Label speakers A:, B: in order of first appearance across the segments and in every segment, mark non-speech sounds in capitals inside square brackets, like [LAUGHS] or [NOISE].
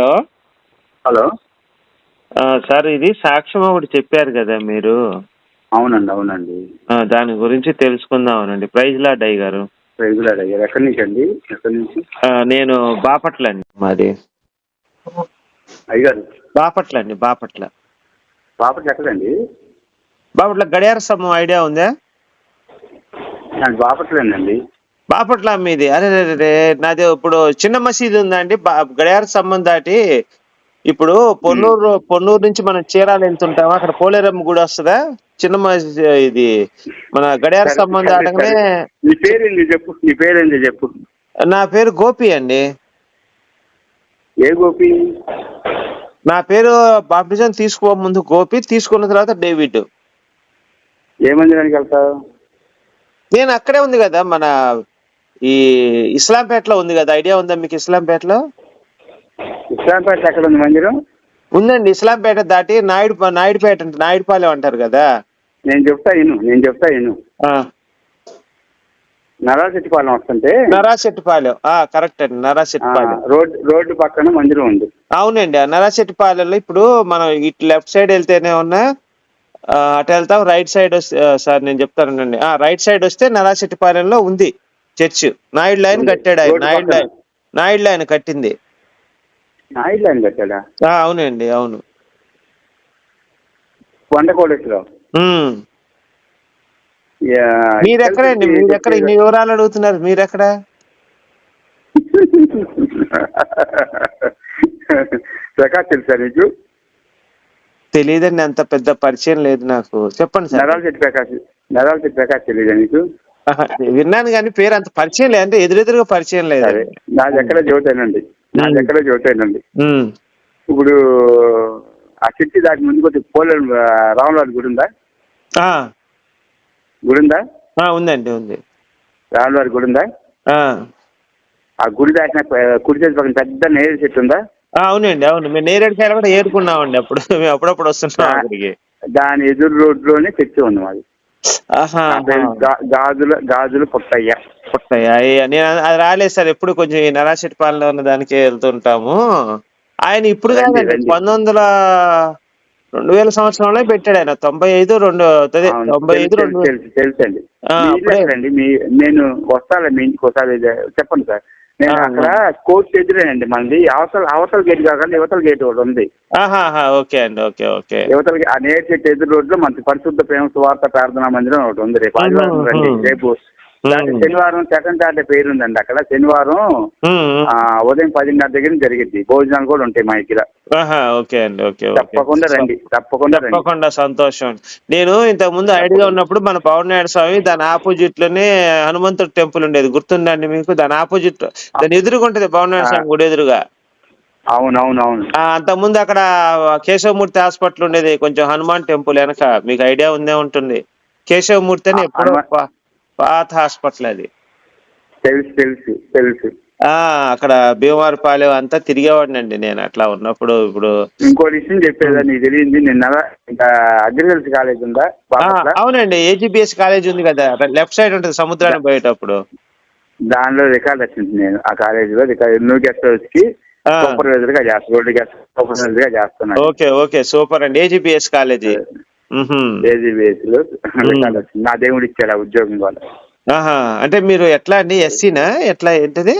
A: Hello?
B: Hello?
A: Sir ఇది సాక్ష్యం ఒకటి చెప్పారు కదా మీరు.
B: అవునండి అవునండి.
A: దాని గురించి తెలుసుకుందామనండి ప్రైజ్ లాడ్ అయ్య గారు.
B: రెగ్యులర్ అయ్యారు ఎక్కడి నుంచి అండి? ఎక్కడి నుంచి?
A: నేను బాపట్ల అండి మాది.
B: అయ్యారు
A: బాపట్ల అండి బాపట్ల.
B: బాపట్ల ఎక్కడండి?
A: బాపట్ల గడియార స్తంభం ఐడియా ఉందా?
B: బాపట్లేనండి.
A: బాపట్ల మీది. అరే రే, నాది ఇప్పుడు చిన్న మసీదు ఉందండి. గడియార స్తంభం దాటి ఇప్పుడు పొన్నూరు పొన్నూరు నుంచి మనం చీరాలు వెళ్తుంటాం అక్కడ పోలేరమ్మ గుడి వస్తుందా? చిన్న ఇది. మన గడియార స్తంభం దాటగానే.
B: నీ పేరేంది చెప్పు? నీ పేరేంది చెప్పు?
A: నా పేరు గోపి అండి.
B: ఏ గోపి?
A: నా పేరు బాప్టిజం తీసుకో ముందు గోపి తీసుకున్న తర్వాత డేవిడ్.
B: ఏ మందిరానికి వెళ్తావు?
A: నేను అక్కడే ఉంది కదా మన ఈ ఇస్లాంపేటలో ఉంది కదా ఐడియా ఉందా మీకు ఇస్లాంపేటలో?
B: ఇస్లాంపేట ఎక్కడ ఉంది మందిరం?
A: ఉందండి ఇస్లాంపేట దాటి నాయుడు నాయుడుపేట అంటే నాయుడుపాలెం అంటారు కదా.
B: నేను చెప్తా ఇను నేను చెప్తా ఇను
A: ఆ,
B: నరాశెట్టిపాలెం వస్తుంటే?
A: నరాశెట్టిపాలెం. ఆ, కరెక్ట్ అండి నరాశెట్టిపాలెం.
B: రోడ్ రోడ్డు పక్కన మందిరం ఉంది.
A: అవునండి ఆ నరాశెట్టిపాలెంలో ఇప్పుడు మనం ఇటు లెఫ్ట్ సైడ్ వెళ్తేనే ఉన్నా అటు వెళ్తాం రైట్ సైడ్ వస్తే సార్ నేను చెప్తానండి ఆ రైట్ సైడ్ వస్తే నరాశెట్టిపాలెంలో ఉంది. చర్చ్. నాయుడు లైన్. కట్టాడు ఆయన నాయుడు. లైన్. నాయుడు లైన్ కట్టింది.
B: నాయుడు లైన్ కట్టాడా?
A: అవునండి అవును.
B: వంట కోడేశ్వరం
A: ఉమ్. మీరు ఎక్కడండి మీరు ఎక్కడ ఇన్ని వివరాలు అడుగుతున్నారు. మీరు ఎక్కడ
B: ప్రకాష్ తెలుసా నీకు?
A: తెలియదండి అంత పెద్ద పరిచయం లేదు నాకు. చెప్పండి సార్.
B: నరాల చెట్టు ప్రకాష్ నరాల చెట్టు ప్రకాష్ తెలియదా నీకు? [LAUGHS]
A: విన్నాను కానీ పేరు అంత పరిచయం లేదు అంటే ఎదురెదురుగా పరిచయం
B: సరే.
A: లేదండి
B: నాది ఎక్కడ చెబుతానండి నాది ఎక్కడ
A: ఉమ్.
B: ఇప్పుడు ఆ చెట్టు దాటి ముందు కొద్ది పోలేరు రామలాడు గుడి ఉందా? గుడి ఉందా?
A: ఉందండి ఉంది.
B: రామలాడు గుడి ఉందా?
A: ఆ,
B: గుడి దాటిన కుడి చేతి పక్కన పెద్ద నేరేడు చెట్టు ఉందా?
A: అవునండి అవును. మేము నేరేడుకాయలు కూడా ఏరుకున్నామండి అప్పుడు. మేము అప్పుడప్పుడు వస్తున్నాం
B: దాని ఎదురు రోడ్లోనే చర్చి ఉంది మాది.
A: ఆహా
B: గా- గాజుల గాజులు పుట్టయ్య
A: పుట్టయ్య. అయ్య, నేను అది- రాలేదు సార్ ఎప్పుడు కొంచెం ఈ నరాశెట్టిపాలెంలో ఉన్న దానికి వెళ్తుంటాము ఆయన ఇప్పుడు
B: రండి,
A: కాదండి
B: రండి.
A: పంతొమ్మిది వందల రెండు వేల సంవత్సరంలో పెట్టాడు ఆయన తొంభై ఐదు రెండు అదే
B: అవును,
A: తొంభై ఐదు
B: తెలుసు,
A: రెండు
B: తెలుసు తెలుసండి
A: ఆ,
B: మీరు
A: అప్పుడే.
B: ఎక్కడండి మీ నేను వస్తాలే మీ ఇంటికి ఒకసారి చెప్పండి సార్ నేను అక్కడ కోర్టు ఎదురేనండి మనది. అవతల అవతల గేట్ కాకుండా యువతల గేట్ ఒకటి ఉంది.
A: ఓకే అండి ఓకే ఓకే.
B: యువతల ఆ నేటి చెట్టు ఎదురు రోడ్లో మనకి పరిశుద్ధ ప్రేమ సువార్త ప్రార్థనా మందిరం ఒకటి ఉంది. రేపు ఆదివారం రండి. రేపు శనివారం సెకండ్ సాటర్డే పేరు ఉందండి అక్కడ. శనివారం ఉదయం పదిన్నర దగ్గర జరిగింది భోజనాలు కూడా ఉంటాయి మా దగ్గర.
A: ఓకే అండి ఓకే
B: తప్పకుండా రండి తప్పకుండా
A: తప్పకుండా సంతోషం. నేను ఇంతకు ముందు ఐడిగా ఉన్నప్పుడు మన పవన్ నాయుడు స్వామి దాని ఆపోజిట్లోనే హనుమంతుడి టెంపుల్ ఉండేది. గుర్తుందండి మీకు? దాని ఆపోజిట్ దాని ఎదురుగా ఉంటది పవన్ నాయుడు స్వామి గుడి ఎదురుగా.
B: అవును అవును అవును
A: ఆ, అంతకుముందు అక్కడ కేశవమూర్తి హాస్పిటల్ ఉండేది. కొంచెం హనుమాన్ టెంపుల్ వెనక. మీకు ఐడియా ఉందే ఉంటుంది. కేశవమూర్తి అని ఎప్పుడో పాత హాస్పిటల్ అది.
B: తెలుసు తెలుసు తెలుసు.
A: ఆ అక్కడ భీమవరపాలెం అంతా తిరిగేవాడినండి నేను అట్లా ఉన్నప్పుడు ఇప్పుడు
B: ఇంకో విషయం చెప్పేదా నీకు తెలియంది నిన్న అగ్రికల్చర్ కాలేజ్ ఉందా?
A: అవునండి ఏజీబీఎస్ కాలేజ్ ఉంది కదా లెఫ్ట్ సైడ్ ఉంటుంది సముద్రానికి పోయేటప్పుడు.
B: దానిలో రికార్డ్ వచ్చింది నేను ఆ కాలేజీలో రికార్డ్ న్యూ గెస్ట్ హౌస్కి
A: ఆ.
B: సూపర్వైజర్గా చేస్తాను సూపర్వైజర్గా చేస్తున్నాను
A: ఓకే ఓకే సూపర్ అండి ఏజీబీఎస్ కాలేజీ. మ్మ్హ్మ్.
B: ఏజీబీఎస్లో రికార్డ్ వచ్చింది నా దేవుడు ఇచ్చాడు ఆ ఉద్యోగం
A: ఆహా. అంటే మీరు ఎట్లా అండి? ఎస్సీనా? ఎట్లా ఏంటిది?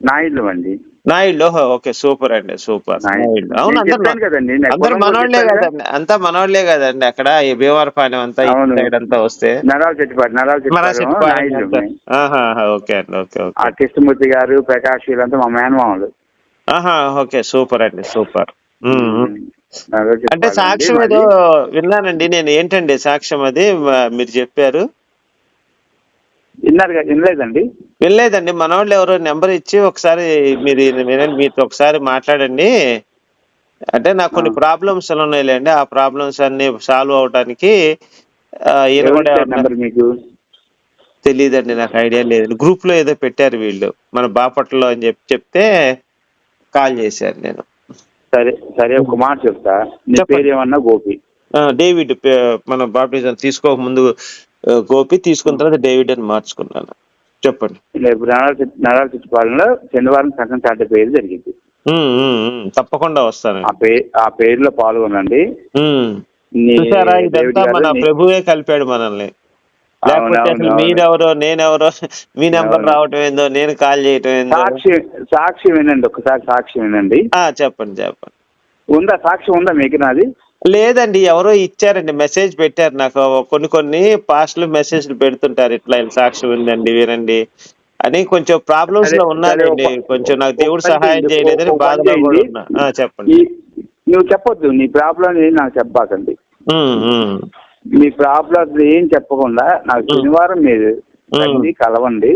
B: నా ఇల్లు అండి.
A: నాయుడు ఓహో ఓకే. సూపర్ అండి. సూపర్.
B: నాయుడు.
A: నాయుడు అవును అందరు
B: మనోళ్ళే. కదండి
A: అంతా మనోళ్ళే కదండి. అక్కడ ఈ భీమవరపాలెం అంతా. సైడ్ అంతా వస్తే.
B: చెట్టుపాటి
A: ఓకే అండి. ఓకే
B: ఆ
A: ఓకే
B: కృష్ణమూర్తి గారు ప్రకాష్ వీళ్ళంతా మా మేనమామలు.
A: ఆహా ఓకే. సూపర్ అండి. సూపర్. అంటే సాక్ష్యం. ఏదో విన్నానండి నేను ఏంటండి సాక్ష్యం అది? మీరు చెప్పారు.
B: విన్నారు వినలేదండి.
A: వెళ్ళలేదండి మనోళ్ళు ఎవరో నెంబర్ ఇచ్చి ఒకసారి మీరు వినండి మీతో ఒకసారి మాట్లాడండి. అంటే నాకు కొన్ని. ప్రాబ్లమ్స్ ఉన్నాయిలేండి ఆ ప్రాబ్లమ్స్ అన్ని సాల్వ్ అవడానికి
B: మీకు?
A: తెలియదండి నాకు ఐడియా లేదు. గ్రూప్లో ఏదో పెట్టారు వీళ్ళు మన బాపట్లలో అని చెప్పి చెప్తే కాల్ చేశారు నేను.
B: సరే సరే ఒక మాట చెప్తా. నీ. పేరు ఏమన్నా గోపి?
A: డేవిడ్ మన బాప్టిజం తీసుకోక ముందు గోపి తీసుకున్న తర్వాత డేవిడ్ అని మార్చుకున్నాను. చెప్పండి.
B: నరాల నరాల చుట్టుపాలెంలో శనివారం సగం సాట పేరు జరిగింది.
A: తప్పకుండా
B: పే ఆ పేరులో పాల్గొనండి.
A: చూసారా ఇదంతా మన ప్రభువే కలిపాడు మనల్ని. లేకపోతే అసలు. మీరెవరో నేనెవరో మీ నెంబర్. రావటం ఏందో నేను కాల్ చేయటం ఏందో.
B: సాక్షి సాక్షి వినండి ఒకసారి సాక్షి వినండి.
A: ఆ, చెప్పండి చెప్పండి.
B: ఉందా? సాక్షి ఉందా మీకు నాది?
A: లేదండి ఎవరో ఇచ్చారండి మెసేజ్ పెట్టారు నాకు. కొన్ని కొన్ని పాస్ట్లు మెసేజ్లు పెడుతుంటారు ఇట్లా సాక్షి ఉందండి వినండి అని కొంచెం
B: ప్రాబ్లమ్స్లో
A: ఉన్నానండి.
B: ఒక-
A: కొంచెం నాకు దేవుడు సహాయం చేయలేదని బాధలో చెప్పండి.
B: నువ్వు చెప్పొద్దు నీ ప్రాబ్లం నాకు చెప్పాకండి. మీ ప్రాబ్లం ఏం చెప్పకుండా నాకు. శనివారం మీరు. రండి కలవండి.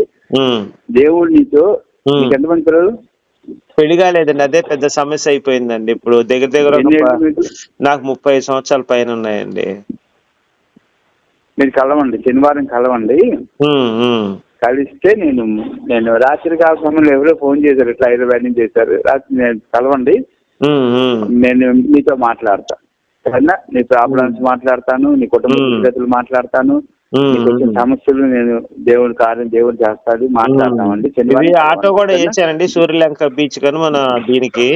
B: దేవుడు నీతో. నీకు ఎంతమంది పిల్లలు
A: పెళ్ళి కాలేదండి అదే పెద్ద సమస్య అయిపోయిందండి ఇప్పుడు దగ్గర దగ్గర? నాకు ముప్పై సంవత్సరాల పైన ఉన్నాయండి
B: మీరు కలవండి శనివారం కలవండి. కలిస్తే నేను నేను రాత్రి కాల సమయంలో ఎవరో ఫోన్ చేశారు ఇట్లా హైదరాబాద్ నుంచి చేశారు రాత్రి నేను కలవండి. నేను నీతో మాట్లాడతా సరేనా నీ ప్రాబ్లమ్స్ మాట్లాడతాను నీ కుటుంబ. స్థితిగతులు మాట్లాడతాను నీకు. సమస్యలు నేను దేవుడి కార్యం దేవుడు చేస్తాడు మాట్లాడతామండి
A: ఆటో కూడా? వేసానండి సూర్యలంక బీచ్ కానీ మన దీనికి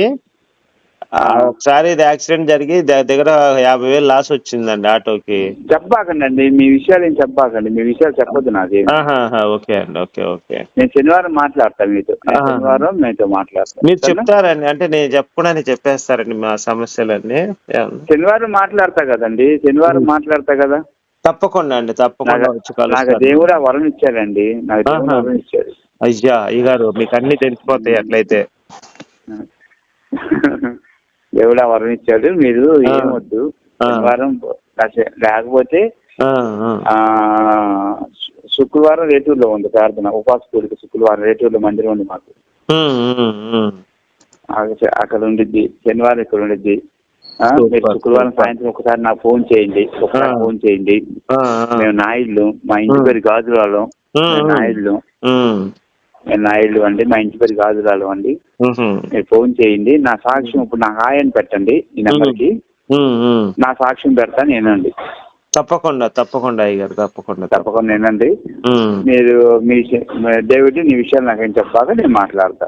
A: ఒకసారి ఇది యాక్సిడెంట్ జరిగి దగ్గర దగ్గర యాభై వేలు లాస్ వచ్చిందండి ఆటోకి.
B: చెప్పాకండి అండి మీ విషయాలు ఏం చెప్పాకండి మీ విషయాలు చెప్పొద్దు నాది.
A: ఆహాహా, ఓకే అండి ఓకే ఓకే.
B: నేను శనివారం మాట్లాడతాను మీతో. నేను
A: ఆహా.
B: శనివారం మీతో మాట్లాడతాను
A: మీరు
B: సరేనా?
A: చెప్తారండి అంటే నేను చెప్పకుండానే చెప్పేస్తారండి మా సమస్యలన్నీ.
B: శనివారం మాట్లాడతా కదండి శనివారం మాట్లాడతా కదా?
A: తప్పకుండా అండి తప్పకుండా
B: నాకు
A: వచ్చి
B: నాకు
A: కలుస్తాను
B: దేవుడు ఆ వరం ఇచ్చాడండి నాకు దేవుడు
A: ఆహా.
B: వరం ఇచ్చాడు.
A: అయ్యా అయ్యగారు మీకు అన్ని తెలిసిపోతాయి అట్లయితే.
B: దేవుడు ఆ వరం ఇచ్చాడు మీరు. ఏమొద్దు. శనివారం లేకపోతే శుక్రవారం రేటూరులో ఉంది ప్రార్థన ఉపాస కూడిక శుక్రవారం రేటూరులో మందిరం ఉంది మాకు. అక్కడ- ఉండిద్ది శనివారం ఇక్కడ ఉండిద్ది మీరు శుక్రవారం. సాయంత్రం ఒకసారి నాకు ఫోన్ చేయండి ఒకసారి. ఫోన్ చేయండి. మేము నాయుళ్ళు మా ఇంటి. పేరు
A: ఉమ్.
B: నాయుళ్ళు మేము నాయుళ్ళు అండి మా ఇంటి పేరు గాజురాలం అండి. మీరు ఫోన్ చేయండి. నా సాక్ష్యం ఇప్పుడు నాకు ఆయన పెట్టండి ఈ నెంబర్కి. నా సాక్ష్యం పెడతాను నేనండి.
A: తప్పకుండా తప్పకుండా అయ్యగారు తప్పకుండా
B: తప్పకుండా. నేనండి. మీరు మీ డేవిడ్ నీ విషయాలు నాకేం చెప్పాక నేను మాట్లాడతా.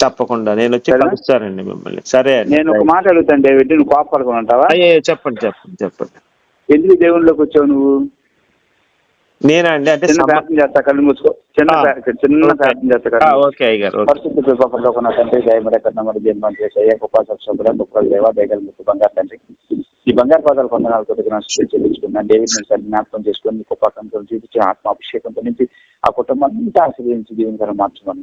A: తప్పకుండా నేను వచ్చి? కలుస్తానండి మిమ్మల్ని. సరే
B: నేను ఒక మాట అడుగుతాను డేవిడ్ నువ్వు కోపడుకుని ఉంటావా?
A: చెప్పండి చెప్పండి చెప్పండి.
B: ఎందుకు దేవుళ్ళలోకి వచ్చావు నువ్వు?
A: నేనా అండి? అంటే
B: చిన్న
A: సమ-
B: ప్రార్థన చేస్తా కళ్ళు మూసుకో. చిన్న చిన్న. ప్రార్థన చేస్తా
A: ఓకే
B: పరిశుద్ధ కృపలో తండ్రి జన్మ గొప్ప గొప్ప దేవ దయగల ముక్కు బంగారు తండ్రి. ఈ బంగారు పదాలు కొందనాలు కొద్దిగా చెల్లించుకున్నాను డేవిడ్ జ్ఞాపకం చేసుకొని గొప్ప చూపించి ఆత్మ అభిషేకంతో నుంచి ఆ కుటుంబాన్ని ఆశ్రయించి జీవనకరం మార్చమని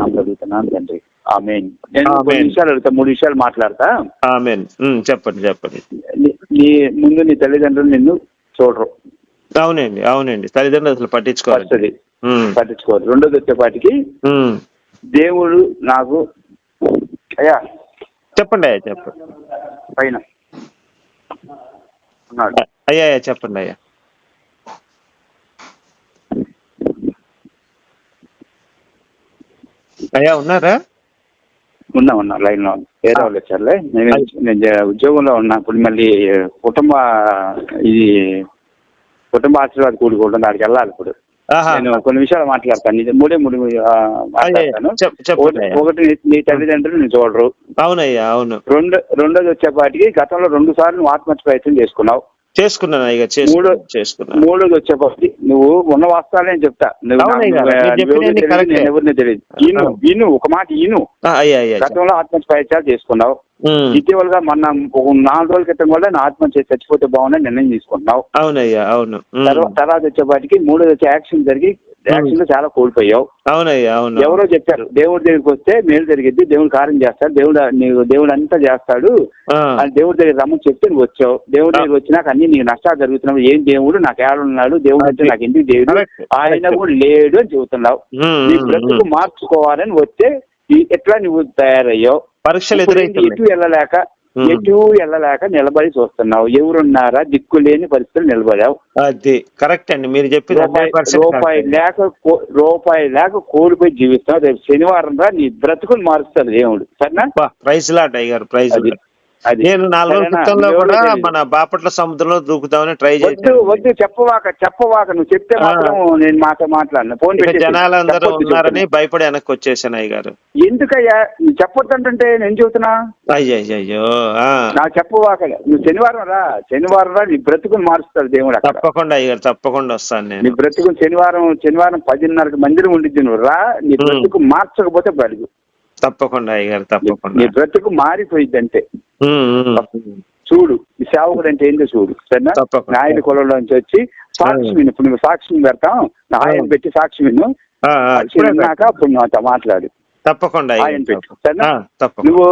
B: అడుగుతున్నాను తండ్రి. ఆమెన్. నేను విషయాలు అడుగుతా మూడు విషయాలు మాట్లాడతా.
A: ఆమెన్. చెప్పండి చెప్పండి.
B: నీ ముందు నీ తల్లిదండ్రులు నిన్ను చూడరు.
A: అవునండి అవునండి. తల్లిదండ్రులు అసలు పట్టించుకోవాలి
B: పట్టించుకోరు. రెండోది వచ్చేపాటికి. దేవుడు నాకు అయ్యా
A: చెప్పండి అయ్యా చెప్పండి
B: పైన
A: అయ్యా అయ్యా చెప్పండి అయ్యా. అయ్యా ఉన్నారా?
B: ఉన్నా ఉన్నా లైన్లో. వేరే వాళ్ళు వచ్చారులే నేను ఉద్యోగంలో ఉన్నా ఇప్పుడు మళ్ళీ కుటుంబ ఇది కుటుంబ ఆశీర్వాద కూడుకుంటుంది దానికి వెళ్ళాలి ఇప్పుడు. నేను కొన్ని విషయాలు మాట్లాడతాను. ఇది మూడే మూడు మాట్లాడతాను. ఒకటి- నీ- తల్లిదండ్రులు నేను చూడరు
A: అవునయ్యా అవును.
B: రెండు రెండోది వచ్చేపాటికి గతంలో రెండు సార్లు నువ్వు ఆత్మహత్య ప్రయత్నం చేసుకున్నావు.
A: చేసుకున్నాను అయ్యా
B: మూడో
A: చేసుకున్నాను.
B: మూడోది వచ్చేపాటికి నువ్వు ఉన్న వాస్తవాలే అని చెప్తా. ఎవరిని తెలియదు,
A: కరెక్టే.
B: నేను ఎవరిని తెలియదు. ఇను
A: అవును.
B: ఇను ఒక మాట ఇను.
A: ఆ, అయ్యా అయ్యా చెప్పండి.
B: గతంలో ఆత్మహత్య ప్రయత్నాలు చేసుకున్నావు ఇటీవలగా మొన్న నాలుగు రోజుల క్రితం కూడా నా ఆత్మహత్య చేసి చచ్చిపోతే బాగుందని నిర్ణయం తీసుకుంటున్నావు.
A: అవునయ్యా అవును.
B: తర్వాత వచ్చేపాటికి మూడోది వచ్చే యాక్షన్ జరిగి యాక్షన్లో చాలా కోల్పోయావు
A: అవునయ్యా అవును.
B: ఎవరో చెప్పారు దేవుడి దగ్గరికి వస్తే మేలు జరిగిద్ది దేవుడు కార్యం చేస్తాడు దేవుడు నీకు దేవుడు అంతా చేస్తాడు. అని దేవుడి దగ్గర రమ్మని చెప్తే నువ్వు వచ్చావు. దేవుడి దగ్గర వచ్చినాక అన్ని నీకు నష్టాలు జరుగుతున్నావు ఏం దేవుడు నాకు ఏడున్నాడు దేవుడు అంటే నాకు ఎందుకు దేవుడు. ఆయన. కూడా లేడు అని చెబుతున్నావు. నీ బ్రతుకు. మార్చుకోవాలని వస్తే ఎట్లా నువ్వు తయారయ్యావు?
A: పరీక్షలు
B: ఎటు
A: ఎదురైతున్నాయి.
B: వెళ్ళలేక. ఎటు వెళ్ళలేక నిలబడి చూస్తున్నావు. ఎవరున్నారా? దిక్కు లేని పరిస్థితులు నిలబడావు.
A: అది కరెక్ట్ అండి. మీరు చెప్పింది
B: రూపాయి
A: 100%
B: రూపాయి
A: correct.
B: లేక రూపాయి లేక కోల్పోయి జీవిస్తావు రేపు శనివారం రా నీ బ్రతుకుని మారుస్తాడు దేవుడు. సరేనా?
A: ప్రైజ్ లాట్ అయ్యారు ప్రైజ్ నేను నాలుగు రోజుల? క్రితంలో కూడా. మన బాపట్ల సముద్రంలో దూకుదామని ట్రై చేశాను.
B: వద్దు చెప్పవాక చెప్పవాక నువ్వు చెప్తే. మాత్రం నేను మాతో మాట్లాడను. ఫోన్ పెట్టి
A: జనాలందరూ ఉన్నారని భయపడి వెనక్కి వచ్చేసాను అయ్య గారు.
B: ఎందుకయ్యా? నువ్వు చెప్పొద్దంటుంటే నేను చెబుతున్నా?
A: అయ్యో అయ్యో
B: నాకు చెప్పవాక నువ్వు శనివారం రా. శనివారం రా నీ బ్రతుకుని మారుస్తాడు దేవుడు
A: తప్పకుండా అయ్య గారు తప్పకుండా వస్తాను
B: నీ
A: నేను
B: బ్రతుకుని శనివారం శనివారం పదిన్నరకు మందిరం ఉండిద్ది నువ్వు రా. నీ. బ్రతుకు మార్చకపోతే బడుగు
A: తప్పకుండా అయ్య గారు
B: నీ
A: తప్పకుండా
B: బ్రతుకు మారిపోయింది అంటే. చూడు ఈ సేవకుడు అంటే ఏంటో చూడు సరేనా?
A: తప్పకుండా.
B: నాయుడు కులంలో నుంచి వచ్చి సాక్షి విను. ఇప్పుడు నువ్వు సాక్షిని పెడతాం. ఆయన
A: ఆ.
B: పెట్టి సాక్షి విను. సాక్షి విన్నాక అప్పుడు నువ్వు మాట్లాడు.
A: తప్పకుండా
B: ఆయన. పెట్టు. సరేనా?
A: తప్పకుండా.
B: నువ్వు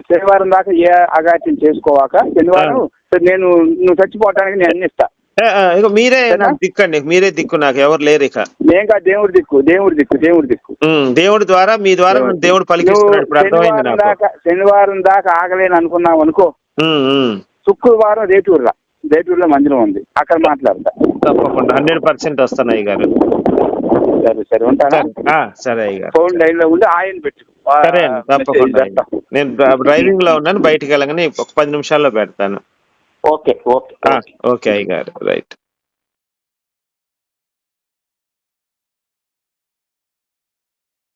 B: శనివారం దాకా ఏ అగాత్యం చేసుకోవాక శనివారం సరే నేను నువ్వు చచ్చిపోవటానికి నేను అన్ని ఇస్తా.
A: ఏ, ఆ, ఇక మీరే
B: సరేనా?
A: నాకు దిక్కండి మీరే దిక్కు నాకు ఎవరు లేరు ఇక.
B: నేంగా దేవుడి దిక్కు దేవుడి దిక్కు దేవుడి దిక్కు.
A: ఉమ్, దేవుడి ద్వారా మీ ద్వారా
B: దేవుడి-
A: దేవుడు పలికిస్తున్నాడు ఇప్పుడు
B: నువ్వు
A: అర్థమైంది
B: శనివారం
A: నాకు.
B: దాకా శనివారం దాకా ఆగలేను అనుకున్నావు అనుకో.
A: ఉమ్, ఉమ్.
B: శుక్రవారం రేటూరులో రేటూరులో మందిరం ఉంది అక్కడ మాట్లాడతా.
A: తప్పకుండా హండ్రెడ్ పర్సెంట్ వస్తాను అయ్య గారు
B: సరే సరే ఉంటానా?
A: సరే ఆ, సరే అయ్య గారు
B: ఫోన్ లైన్లో ఉండి ఆయన పెట్టు. ఆ,
A: సరే అండి
B: మెసేజ్
A: తప్పకుండా అయ్య
B: పెడతా.
A: గారు. నేను డ్రైవింగ్లో ఉన్నాను బయటికి వెళ్ళగానే ఒక పది నిమిషాల్లో పెడతాను.
B: Okay, okay.
A: Ah, okay, I got it. Right.